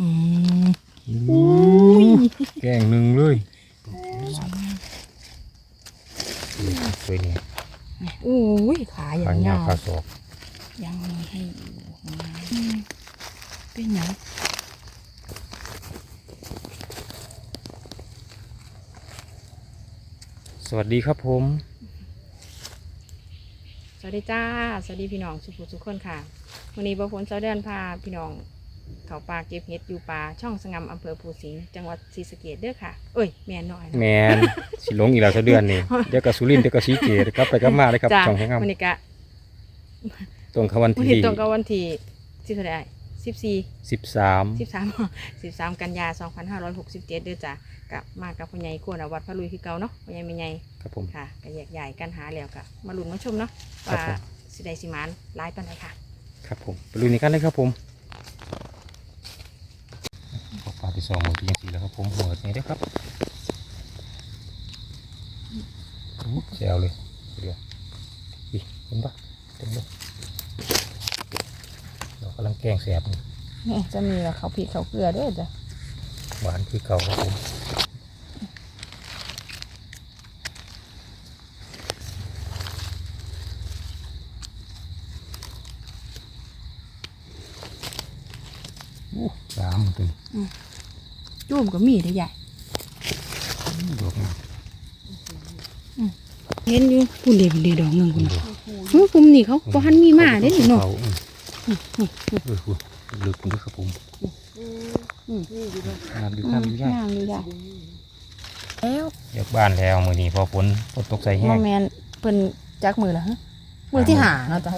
อืมแกงหนึ่งเลยสวยนี่โอ้ยขาอย่าขางยายาววขาศอกยังมีให้อยู่อืมเป็นหยังสวัสดีครับผม สวัสดีจ้า สวัสดีพี่น้องสุขุทุกคนค่ะวันนี้บฝนเสาเดือนพาพี่น้อง เขาป่าเก็บเห็ดอยู่ป่าช่องสงามอำเภอภูสิงห์จังหวัดศรีสะเกษเด้อค่ะเอ้ยแม่นหน่อยนะ แมนสิลงอีกแล้วเท่าเดือนนี่เดี๋ยวกับสุรินทร์เดี๋ยวกับสีเกตครับไปกับมาเลยครับจ้าช่องให้งามวันนี้กะตรงขวันวันที่นี้ตรงกับวันที่สิบเท่าไหร่สิบสี่สิบสามสิบสามสิบสามกันยาสองพันห้าร้อยหกสิบเจ็ดเด้อจ้ะกับมากับพ่อใหญ่กวนวัดพระลุยคือเก่าเนาะพ่อใหญ่ไม่ใหญ่ครับผม ค่ะก็แยกใหญ่กันหาแล้วก็มาลุ้นมาชมเนาะครับว่าผม สิได้สิหมานหลายปานใดค่ะ ครับผมไปลุยในกันเลยครับผม ขอปลาไปสองมือที่ยังสีแล้วครับผมหัวนี่ได้อครับอู้แซวเลยเดี๋ยวอีเห็นปะเต็มเลยเรากำลังแกงแสบนี่นี่จะมีเขาผีเขาเกลือด้วยจ้ะหวานคือเก่าครับผมอู้สามตัว จุ่มก็มีได้อใหญ่นี้ดอกนี่เห็นอยู่คุณเดีคุณเดีดอกหนึ่งคุณเฮ้ยคุมนี่เขาบ้านมีมาได้หนิเนาะเออคุณลึกคุณด้วยครับผมน้ำดูน้ำดูย่าย่างดูใหญ่แล้วยกบ้านแล้วมือนี้พอฝนฝนตกใส่แห้มองแมนเพิ่นจักมือละฮะมือที่หาเนาะจ้ะ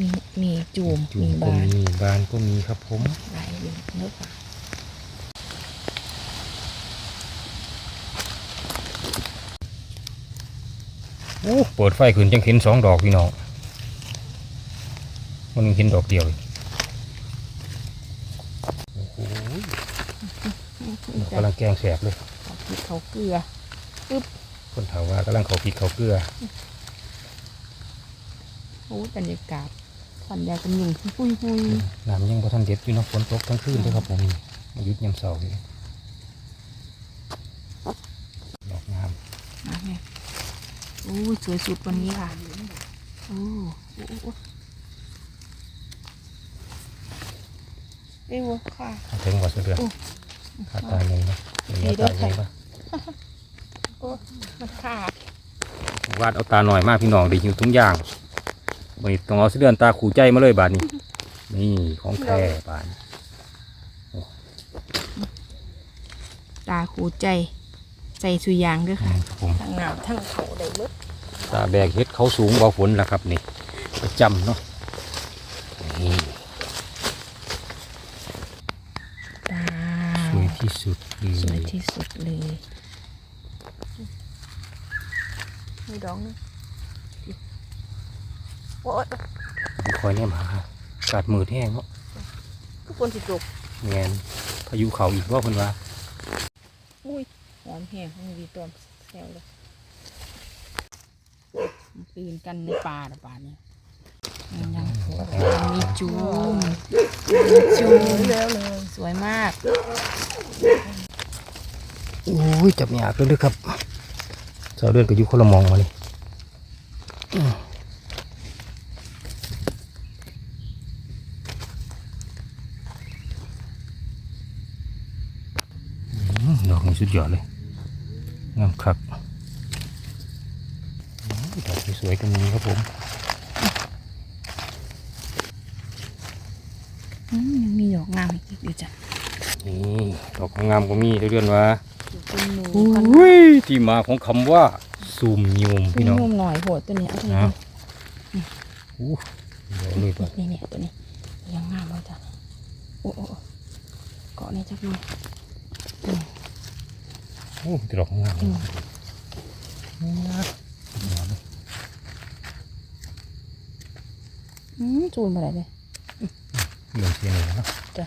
มีมี จูมจุ่มีมก็บานมีบานก็มีครับผมหลายอยู่เนอะค่ะโอ้เปิดไฟขึ้นจังเห็นสองดอกพี่น้องมันเห็นดอกเดียวเลยโอ้โหกำลังแกงแสบเลยเขาพริกเขาเกลือคนถามว่ากำลังเขาพริกเขาเกลือ โอ้ยบรรยากาศ สันยากันยุงปุยปุยน้ำยังพอทันเด็ดอยู่นะฝนตกทั้งคืนเลยครับผมมายุดยามเสาร์เลยดอกงามมาแม่โอ้สวยสุดวันนี้ค่ะโอ้โอ้เอวค่ะถึงกว่าสุดเดือนขาตายหนึ่งนะเดี๋ยเด้ตายหญ่ค่ะปะโอ้มันขาดวาดเอาตาหน่อยมากพี่น้องได้หิวทุกอย่าง ไม่ต้องเอาเสเดือนตาขู่ใจมาเลยบาทนี้ นี่ของแท้บาทตาขูใจ ใส่สุยางด้วยอืค่ะมครับผมทั้งหนาวทั้งเขาได้เบิดตาแบกเฮ็ดเขาสูงกว่าฝนแล้วครับนี่ประจำเนาะนี่ตาสวยที่สุดเลสวยยที่สุดเลยมีดอกนึง โอ้ยคอยเนี่ยมาอากาดมืดแห้งเนาะทุกคนสิตกแงนพายุเขาอีกว่าเพิ่นว่าอุ้ยหอมแห้งมีดีตัวแซวเลยปีนกันในป่าน่ะป่านี้ยังยังมีจูมมีจูมสวยมากโอ้ยจับยากเลยเด้อครับเจ้าเดือนก็อยู่คนละหมองมาเลยอืมอืมดอกนี้ สุดยอดเลยงามคักอืมดอกสวยๆก็มีครับผมอืมยังมีดอกงามอีกอยู่จ้ะนี่ดอกงามก็มีเดือนว่าเป็นหนูอุ้ยที่มาของคำว่าซูมยูมพี่พี่น้น้อองงงหน่อยโหดตัวนี้เอาตัวนี้นะอู้เดี๋ยวเลยป่ะนี่นี่ตัวนี้ยังงามเลยจ้ะโอ้โอ้โอ้เกาะนี่จักหน่อย โอ้ติดดอกงามงามอืมจูนมาไหนเนี่ยเหมือนเทียนเลยนะจ้ะ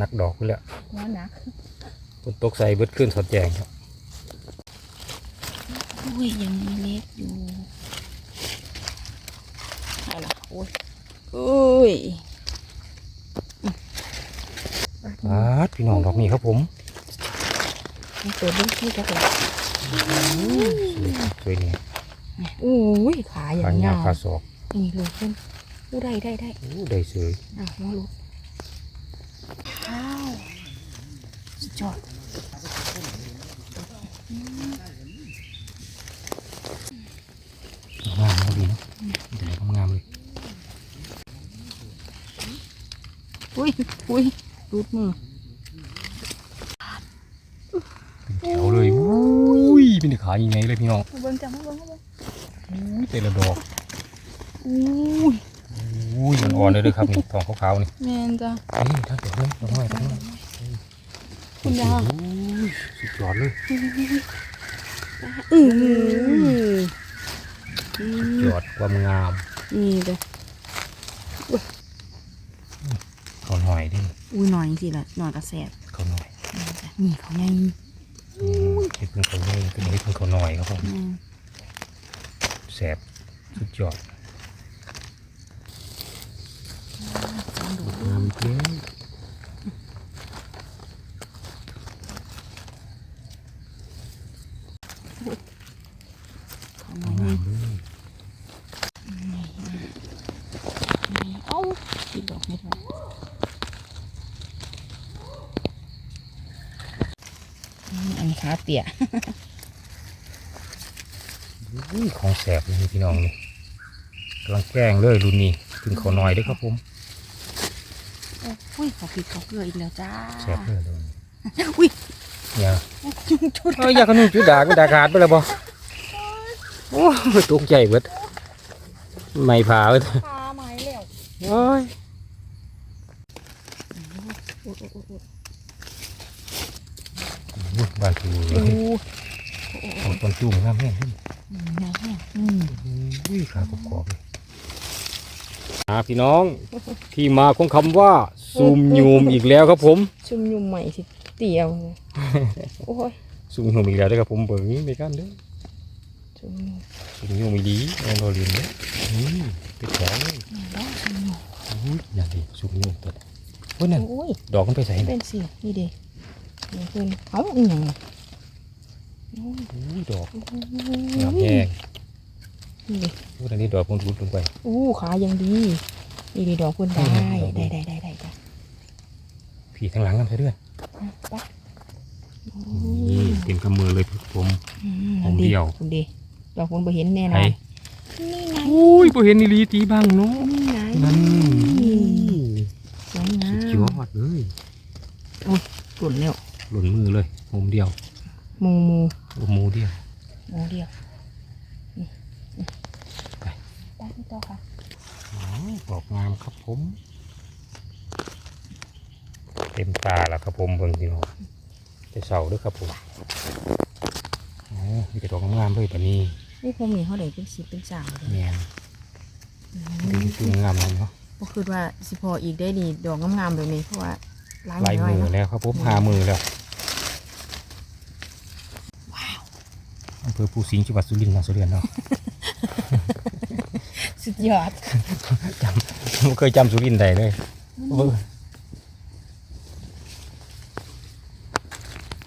นักดอกไปยล้วว่านักฝนตกใส่เบิดขึ้นสดแจงครับอุ้ยยังมีเล็กอยู่อะไระอุ้ยอุ้ยบาพี่น้องดอกนี้ครับผม เปิดเบิ้งที่จักรสวยสวยนี่อุ้ยขาอย่าขางยาวาวขาศอกนี่เลยเพิ่นอู้ได้ได้ได้โอ้ได้สวยอะมาลุกข้าวสุดยอดงามพอดีเนาะเดี๋ยวงามๆเลยอุ้ยอุ้ยรูดมือ เป็นแถวเลยอุ้ยเป็นขายังไงเลยพี่น้องเบิ้งจังเบิ้งเบิ้งอุ้ยแต่ละดอกอุ้ยอุ้ยมันอ่อนเลยเด้วยครับนี่ทองขาวๆนี่แมนจ้ะนี่ถ้าเดี๋ยวเลยดอกไม้ดอกไม้คุณยาโอ้ยสุดยอดเลยอือยอดความงาม นี่เลยเขาหน่อยดิ อุ้ยหน่อยสิละหน่อยกระแสบเขาหน่อย นี่เขาไงอืม เห็ดเป็นเขาเน่เป็นเห็ดเป็นเขาหน่อยครับผมแม่นแสบสุดยอดลองดูงามจริงเขาหน่อยงานี่มเลยเอ้าอีกดอกไม่ได้อืม อันนี้ขาเปียอุ้ยของแสบเลยพี่น้องนี่กำลังแกล้งเลยรุ่นนี้ถึงเขาหน่อยเด้วยครับผมอุ้ยเขาผิดเขาเกลืออีกแล้วจ้าแสบเลยเลยอุ้ยอย่าชุดเอ้ยอยากขนุ่มจุดดาก็ดาขาดไปแล้วบ่โอ้ยตกใจเบิดไม่ผ่าเบิดปลาไม้แล้วโอ้ย โอ้โอ้โอ้โอ้ อุ้ย บ้านถูโอ้ของต้นจุ่มงามแห้งขึ้นอืมแม่แม่อืมอุ้ยขากรอบๆเลยอ่าพี่น้องที่มาของคำว่าซูมยูมอีกแล้วครับผมชุมยุมใหม่สิเตียวโอ้ยซูมยูมอีกแล้วเด้อครับผมเบิ่งในกันเด้อชุมยุมซูมยูมอีดีแอนโดรินเด้ออืมติดแถวเลยแล้วชุมยุมอุ้ยอย่างดีซูมยูมตัวนี้โอ้ยนั่นโอ้ยดอกมันไปใส่เป็เนี่ยนสินี่เด็นี่ เพิ่นเอ้าอีหยังโอ้ยอุ้ยดอกโอ้งามยแห้งนี่เด็อุ้ยอันนี้ดอกมันรุดลงไปอู้ขายังดีนี่เด็ดอกเพิ่นได้ได้ได้ได้ได้จ้ะผีทางหลังกันไปเรื่อยไปนี่เต็มกำมือเลยครับผมอืมของเดียวคุณดีดอกคุณบ่เห็นแน่นไอ้อนนี่ไงอุ้ยพอเห็นนี่ลีตีบ้างเนาะนี่ไงนั่นสวยงาสุดมยอดเลยกลุ่นเร็ว หล่นมือเลยมุมเดียวหมูหมูโอ้มูเดียวหมูเดียวนี่นี่ไปไปพี่ต่อค่ะอ๋อดอกงามครับผม เต็มตาแล้วครับผมเบิ่งพี่น้องไปเสาด้วยครับผมอ๋อมีแต่ดอกงามๆเลยปะนี้นี่ผมนี่เขาได้เป็นสิบเป็นสามเลยแมนอืดีมคืองามเลยเนาะก็คือว่าสิพออีกได้ดีดอกงามๆแบบนี้เพราะว่าล้างลายน้อยมือเนาะแล้วครับผมหามือแล้ว อำเภอภูสิงห์จังหวัดสุรินทร์นะสุรินทร์เนาะ สุดยอดจำไม่เคยจำสุรินทร์ใดเลยเบิ่ง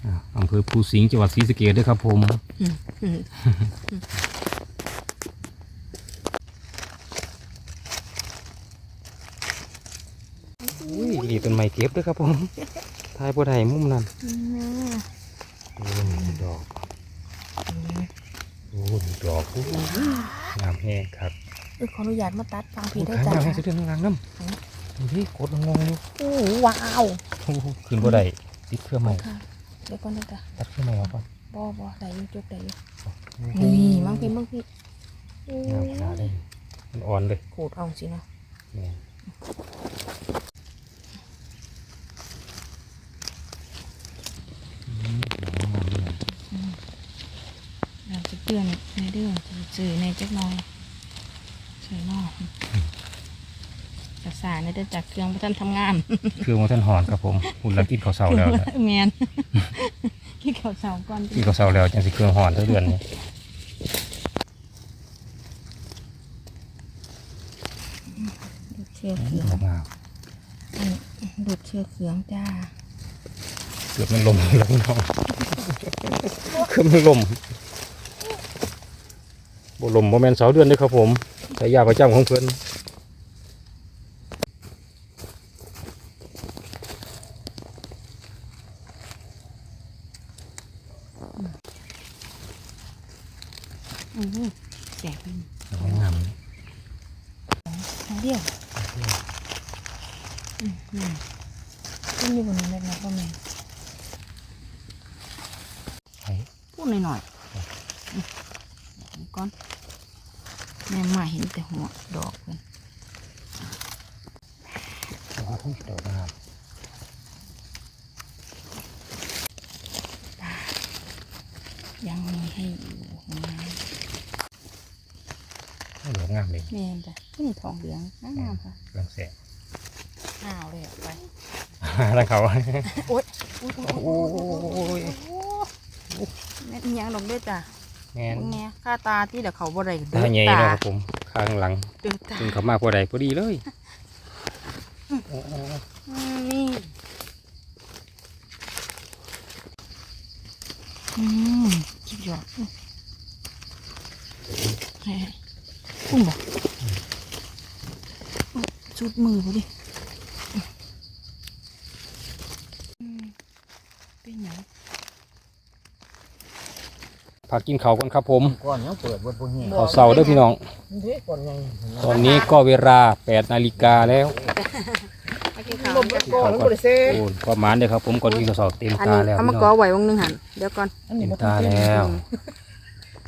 อะอำเภอภูสิงห์จังหวัดศรีสะเกษด้วยครับผมอืมอุ้ยนี่เป็นไม้เก็บด้วยครับผมทายบ่ได้มุมนั้น อืมโอ้นี่ดอกโอ้ นี่ดอกโอ้งามแห้งครับเออขออนุญาตมาตัดฟังโอ้พี่ได้ขายจ้ะยาวให้สุดเดือนกลางน้ำดูที่กดงงๆอยู่โอ้ว้าวโอ้โหขึ้นบ่ได้ติดเครื่องใหม่ค่ะเดี๋ยวก่อนนะจ๊ะตัดเครื่องใหม่ออกก่อนบ่บ่ได้อยุจุกได้อยุโอ้โหนี่มั่งพี่มั่งพี่โอ้งามขนาดเลยมันอ่อนเลยขูดเอาสินะ แม่อืมงามเลย เราจะเตือนในเรื่องจะสื่อในจักหน้อยสวยมากกระสาเนี่ยได้จากเครื่องพระท่านทำงาน เครื่องมันท่านหอนครับผมหุ่นแล้วกินข้าวเสาแล้วนะแมนที่เขาเสาก่อนกินข้าวเสาแล้วจังสิเครื่องหอนเท่าเดือนนี้ดูดเชือกเครื่องงามดูดเชือกเครื่องจ้า เกือบมันลมแล้วพี่น้องเกือบมันลม บ่ลมบ่แม่นเสาเดือนเด้อครับผมใช้ยาประจำของเพิ่นอือหือแสบเลยงามทางเดียวอือหือขึ้นอยู่บนนี้เล็กน้อยก็แม่ไอ้พูดหน่อยๆอืมเอาก่อน แม่มาเห็นแต่หัวดอกเลยดอกงามยังมีให้อยู่นะดอกงามเลยแม่นจ้ะขึ้นทองเหลืองงามค่ะเรื่องแสงข้าวเลยออกไปแล้วเขาโอ๊ยโอ๊ยโอ้ยแม่นยังดอกเด้อจ้ะ แม่นพวกเนี้ยค่าตาที่เดี๋ยวเขาบ่ได้ตาใหญ่ตาเนาะครับผมข้างหลังเดือดตาจึงเขามาพอใดพอดีเลยอืมนี่อืมสุดยอดอืมให้ๆพุ่งบอกชุดมือพอดีอืมเป็นหยัง พักกินเขาวกันครับผมก่อนยังเปิดบนพวกนี้เขาเสาเด้อพี่น้อง นี่ก่อนยังตอนนี้ก็เวลา8นาฬิกาแล้วมากินข้าวลมกันก่อนบริเซ่โอ้ยประมาณเด้อครับผมก่อนกินข้าวเสาเต็มอันตานี้แล้วเอามาพี่กอน้องไว้วงหนึงหันเดี๋ยวก่อนอันนี้เต็มบ่ตาทำเต็มแล้ว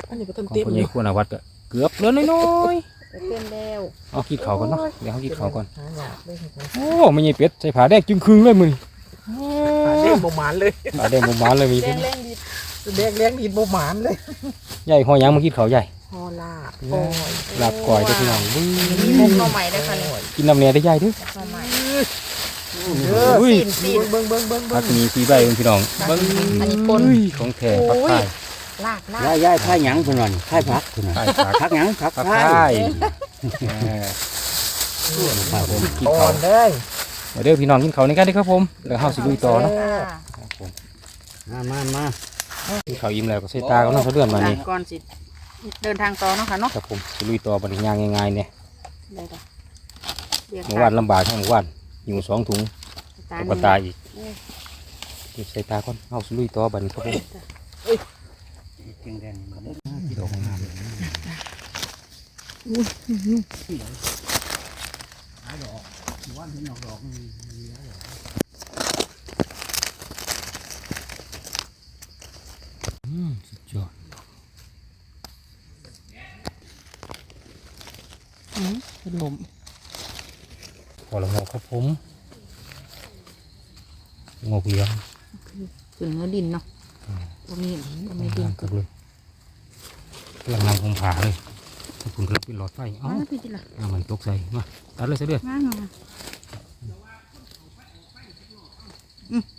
อันนี้บ่ของทำเต็มคนอใหญ่ยู่ควรอาวัดก็เกือบเหลือน้อยเต็มแล้วๆเอากินเขาวก่อนเนาะเดี๋ยวเขากินเขาวก่อนหาอยากเลยครับผมโอ้ไม่ใช่เป็ดใส่ผ้าแดงจึงครึ่งเลยมึงหาเด้งบ่หมานเลยผ้าแดงบ่หมานเลยมีแดเป็งนแรงดี แดงเลี้ยงดีบ่หมานเลยใหญ่หอยหยังมากินเขาวใหญ่ฮอลาบลาบก่อยเด้อพี่น้องบึ้มีมุกหน่อใหม่ได้ค่ะนี่กินน้ำเนียได้ใหญ่เด้อหน่อใหม่เอออุ้ยซีนซีนเบิ่งเบิ่งเบิ่งเบิ่พังกมีสีใบเบิ่งพี่น้องเบิ่งอันนี้ปนอุ้ยของแท้ผักไผ่ลากลากย้ายย้ายค่ายหยังเพิ่นว่านี่ค่ายพักเพิ่นว่าไผ่ผักพักหยังพักผักค่าไผ่ยเออครับผมกินอ่อเขาวนเลยมาเด้อพี่น้องกินเขาวในกันเด้อครับผมแล้วเฮาสิลุยต่อเนาะค่ะครับผมมามามา กินเขาวอิ่มแล้วก็ใส่ตาก็น้องเขาเดือนมานี่ก่อนสิเดินทางต่อเนาะค่ะเนาะครับผมสิลุยต่อบัดนี้ย่างง่ายๆเนี่ยได้จ้ะเรียกเมื่อวานลำบากทั้งเมื่อวานหิวสองถุงตาตกหกระนึ่งตายอีกเก็บใส่ตาก่อนเฮาสิลุยต่อบัดนี้ครับผมเก่งแดงมาเด้อดอกงามวันที่นอกดอกนี่ อืมสุดยอดอืมเป็นลมพอแล้วเนาะครับผมงอกเหลี้ยงขึ้นเนื้อดินเนาะบ่มีบ่มีดินกำลังเลยกำลังนำผมผ่าเลยถ้าคุณกระปิดหลอดไฟอ๋อเอ้าพี่จิล่ะน้ำมันตกใส่มาตัดเลยเสยเดือดงามงาม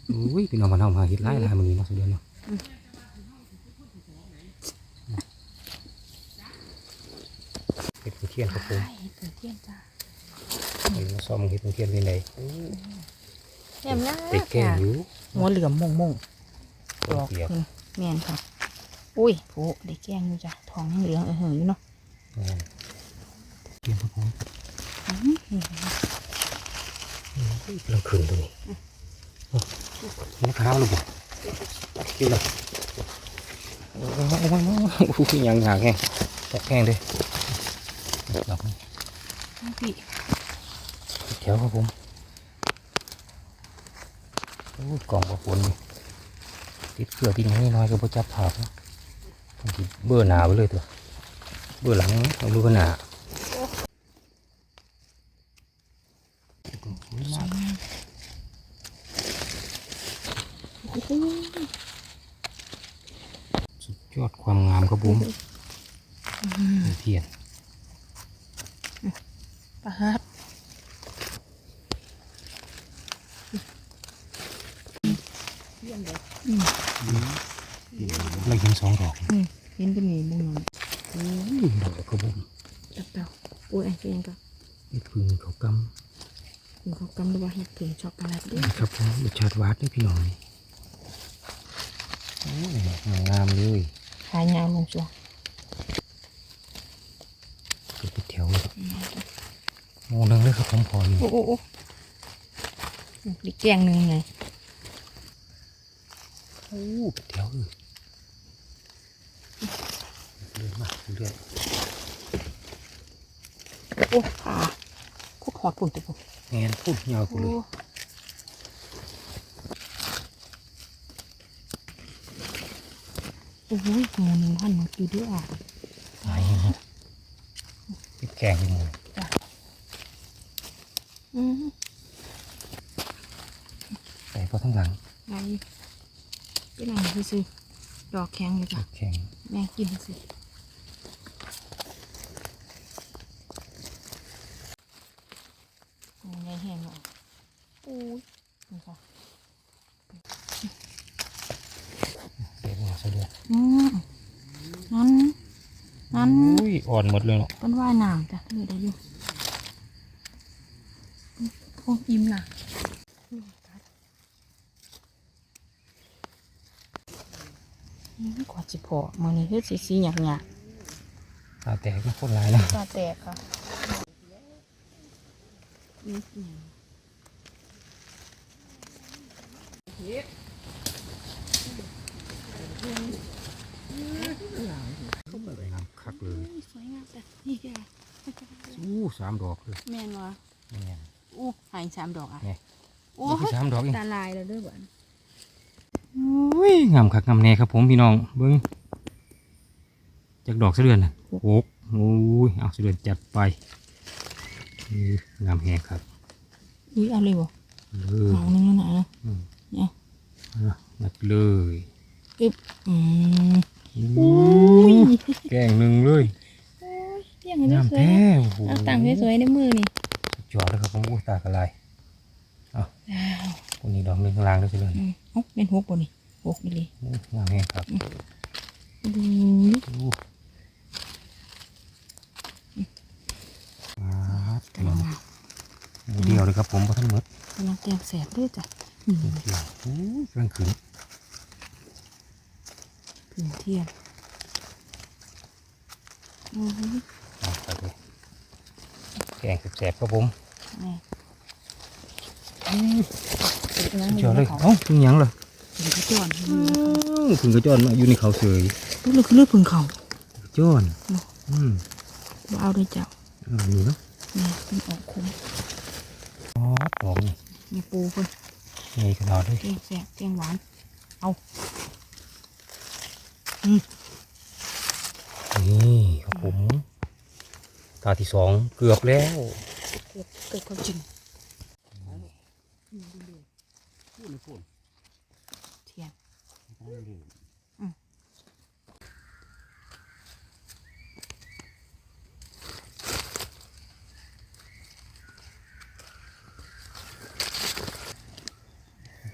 อุ้ยพี่น้องมันเอามาเห็ดไล่ลายมันนี่เนาะเสยเดือดเนาะเห็ดเทียนครับผมไอ้เกิดเทียนจ้าเห็ดมาซ้อมเห็ดเทียนเป็นไงแม่มยากติดแก้มอยู่หัวเหลือมมงมงต้ดนอกเปียกขึ้นแม่นค่ะ อุ้ยโผได้แกงอยู่จ้ะทองยังเหลืองเออเหืออยู่เนาะเทียนครับผมอื้อหือกำลังขึ้นตรงนี้นี่ข้าวหรือเปล่าคิวเลยโอ้ยโอ้ยโอ้ยโอ้ยยังหางแห้งแตกแห้งเลย ดอกนี้พี่แถวครับผมโอ้ยกล่องกระปุนนี่ติดเกลือติดอย่างนี้น้อยก็บ่จับภาพนะบางทีเบื่อหนาไปเลยตัวเบื่อหลังเอาดูกันหนาสุดยอดความงามครับผมเทียนปาดเราเห็นสองดอกนี่เห็นเป็นไงบุ้งนอนโอ้ยดอกกระบุ้งตัดเต่าอุ้ยไอ้เพียก็เห็ดพึ่งเขากำพึ่งเขากำหรือว่าเห็ดถึงช็อกโกแลตด้วยครับผมรสชาติหวานด้วยพี่น้องโอ้ยงามเลยขายยาวลงจ้ะ งหนึงเลยครับผมพอยโอ้โอ้โอ้ดิแกงหนึ่งไงโอ้เป็นแถวเรื่อยมากเรื่อยโอ้ขาคุกหอดผุ่นตัวผุ่นแงนพูดยาวกูเลยโอ้โหมูหนึ่งพันมันคือด้วยอะตายเป็นแกงหมดอืม ใส่พอทั้งหลังไงเป็นหนังซื้อๆดอกแข็งอยู่จ้ะแข็งแม่กินสิโอ้ยแห้งหน่อยโอ้ยนี่ค่ะเด็ดหัวซะด้วยอืมนั้นนั้นอุ้ยอ่อนหมดเลยเนาะเป็นว่ายน้ำจ้ะเลยได้อยู่ โอ้อิ่มน่ะอืมกว่าจิพอมันนี่เฮ็ดสีสีหยักหยักตาแตกมันโคตรหลายแล้วตาแตกค่ะอืมงามคักเลยสวยงามจ้ะนี่ค่ะอู้สามดอกเลยแม่นวะแม่น อู้หายสามดอกอะนี่ โอ้นี่คือสามดอกเองตาลายแล้วเด้วยบ่นอุ้ยงามคักงามแน่ครับผมพี่น้องเบิ้งจากดอกเสะเดือนน่ะโอ้โอ้ยเอาเสะเดือนจัดไปนี่งามแฮงครับอุ้ยเอาเลยบ่เลยหางนึงแล้วนะอืมเนี่ยเอานัดเลยอึ๊บอืมอู้แกงหนึ่งเลยโอ้ยเรียงให้งามสวยแท้โอ้โห ๆเอาตังค์สวยๆในมือนี่ สุดยอดเลยครับผมอู้ตากระไรเอาว้าวคนนี้ดอกหนึ่งข้างล่างด้วยเสะเดือนอืมเอ้าเป็นหกบ่นี่หกนี่เลยอู้งามแฮงครับดูอู้มาดพี่น้องหมูเดียวเลยครับผมเพราะท่านหมดกำลังแกงแสบด้วยจ้ะอืมเที่ยวอู้เครื่องขืนถึงเที่ยงอือหือเอาไปเลย แกงแสบๆครับผมนี่สุเป็นดยอดเลยเอ้าถึงหยังเลยเป็นกระจอนถึงกระจอนมาอยู่ในเขาเสยนี่เลยคือเลือดพึ่งเขากระจอนอืมบ่เอาด้วยเจ้าเออนี่เนาะนี่มันออกคุ้มอ๋อดอกนี่มีปูเพิ่นใหญ่ขนาดเลยแกงแสบแกงหวานนี่ครับผม ตาที่สองเกือบแล้วเกิดเกิดความจริงพูดเลยพูดเทียน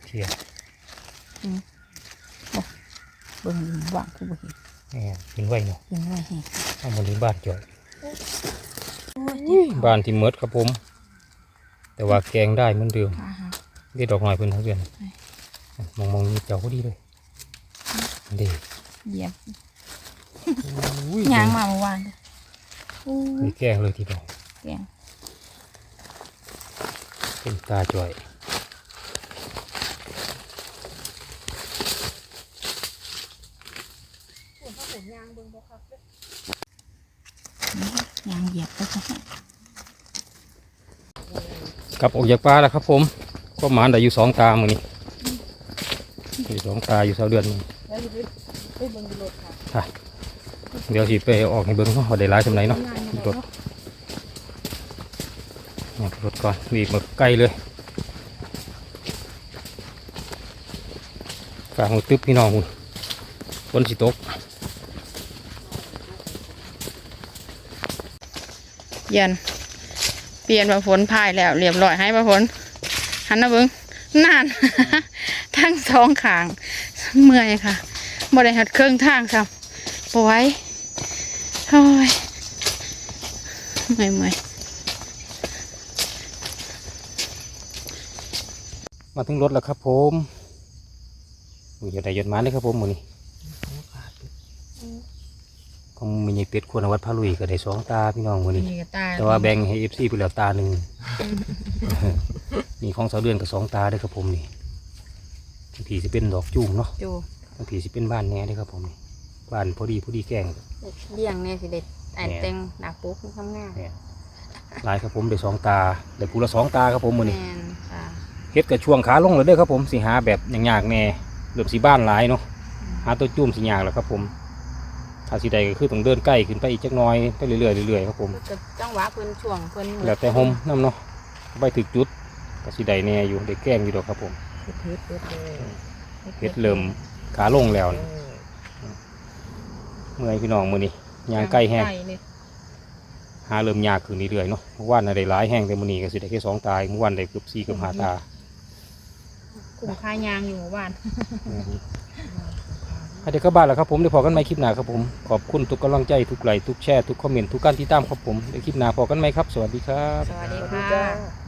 เทียนเบิ่งว่างคือบ่เห็นนี่เห็นไว้เนาะเห็นว่าเห็นเอามาที่บ้านจ่อยโอ้ย บ้านที่เมดครับผม แต่ว่าแกงได้เหมือนเดิมขาหักเด็ดดอกหน่อยเพิ่นทั้งเดือนมองมองๆมีเจ้าพอดีเลยเด็ดเหยียบอุ้ยยางมาเมื่อวานเลยโอ้เคยยแกงเลยทีเดียวแกงเป็นตาจ่อย ยาง เหยียบก็จะกลับออกจากป่าแล้วครับ ผมก็หมานได้อยู่สองตามือนี้อยู่สองตาอยู่เสาเดือนมือแล้วไปไปเบิ่งดูรถค่ะค่ะเดี๋ยวสิไปออกให้เบิ้งเนาะว่าได้หลายสำไหนเนาะงานยังไงรถเนาะออกรถก่อนวีบมาใกล้เลยกลางมือตึ๊บพี่น้องคุณฝนสิตก เย็นเปลี่ยนมาฝนพายแล้วเรียบร้อยให้มาฝนหันนะเบิ้งนาน ทั้งสองขาง เมื่อยค่ะบ่ได้หัดเครื่องทางครับปไหว้โอ้ยเมื่อยเมื่อยมาถึงรถแล้วครับผมอยอย่าได้ยนมาเลยครับผมมือนี้ ของมีไงเป็ดควรเอาวัดพระลุยก็ได้สองตาพี่น้องมือนี้ นี่ก็ตาแต่ว่าแบ่งให้เอฟซีไปแล้วตาหนึ่งนี่ของเสาเดือนกับสองตาเด้วยครับผมนี่บางทีสิเป็นดอกจุ่มเนาะจูบางทีสิเป็นบ้านแหน่เด้วยครับผมนี่บ้านพอดีพอดีแกล้ง เลี้ยงเนี่ยสิเด็ดไอแม่เต็งหนาปุ๊กทำงานหลายครับผมได้สองตาได้กูละสองตาครับผมมือแมนี้นค่ะเฮ็ดกับช่วงขาลงเลยเด้อครับผมสิหาแบบยากๆแน่เริ่มสีบ้านหลายเนาะหาตัวจุ่มสิยากแล้วครับผม ถ้าสิใดก็คือต้องเดินใกล้ขึ้นไปอีกจักหน้อยไปเรื่อยๆเรื่อยๆครับผมจะจังหวะเพิ่นช่วงเพิ่นแล้วแต่หมน้ำเนาะไปถึกจุดก็สิใดแน่อยู่ได้แกล้งอยู่ดอกครับผมเฮ็ดเฮ็ดเฮ็ดเลยเฮ็ดเริ่มขาลงแล้วเอนี่อเมื่อยพี่น้องมื้อนี้ยางใกล้แห้งเลยหาเริ่มยากขึ้นเรื่อยๆเนาะเมื่อวานน่ะได้หลายแห้งแต่มื้อนี้ก็สิได้แค่สองตาเมื่อวานได้เกือบสี่เกือบห้าตาคุ้มค่ายางอยู่หมู่บ้าน เดี๋ยวกลับบ้านแล้วครับผมเดี๋ยวพอกันใหม่คลิปหน้าครับผมขอบคุณทุกกำลังใจทุกไลค์ทุกแชร์ทุกคอมเมนต์ทุกการติดตามครับผมในคลิปหน้าพอกันไหมครับ สวัสดีครับ สวัสดีค่ะจ้า